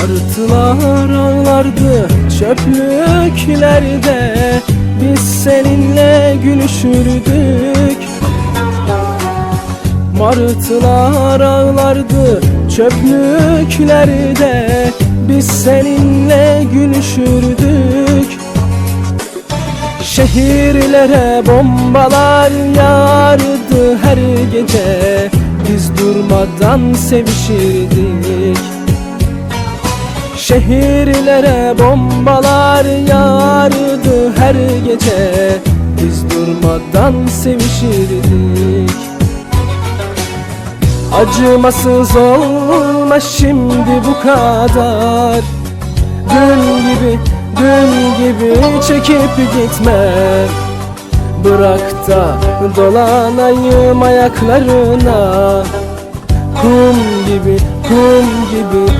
Martılar ağlardı çöplüklerde. Biz seninle gülüşürdük Martılar ağlardı çöplüklerde. Biz seninle gülüşürdük Şehirlere bombalar yağardı her gece. Biz durmadan sevişirdik Şehirlere bombalar yağardı her gece. Biz durmadan sevişirdik. Acımasız olma şimdi bu kadar. Dün gibi, dün gibi çekip gitme. Bırak da dolanayım ayaklarına. Kum gibi, kum gibi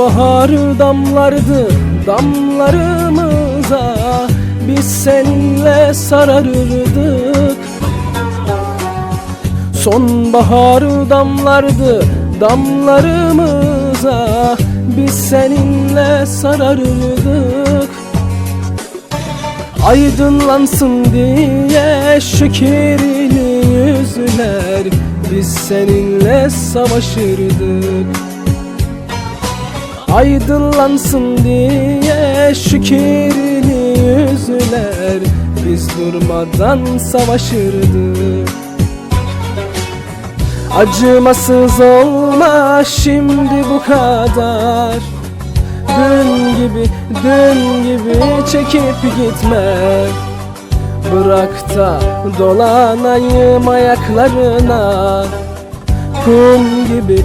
Sonbahar damlardı damlarımıza. Biz seninle sararırdık. Sonbahar damlardı damlarımıza. Biz seninle sararırdık. Aydınlansın diye şu yüzler. Biz seninle savaşırdık Aydınlansın diye şu kirli yüzler. Biz durmadan savaşırdık. Acımasız olma şimdi bu kadar. Dün gibi, dün gibi çekip gitme. Bırak da dolanayım ayaklarına. Kum gibi,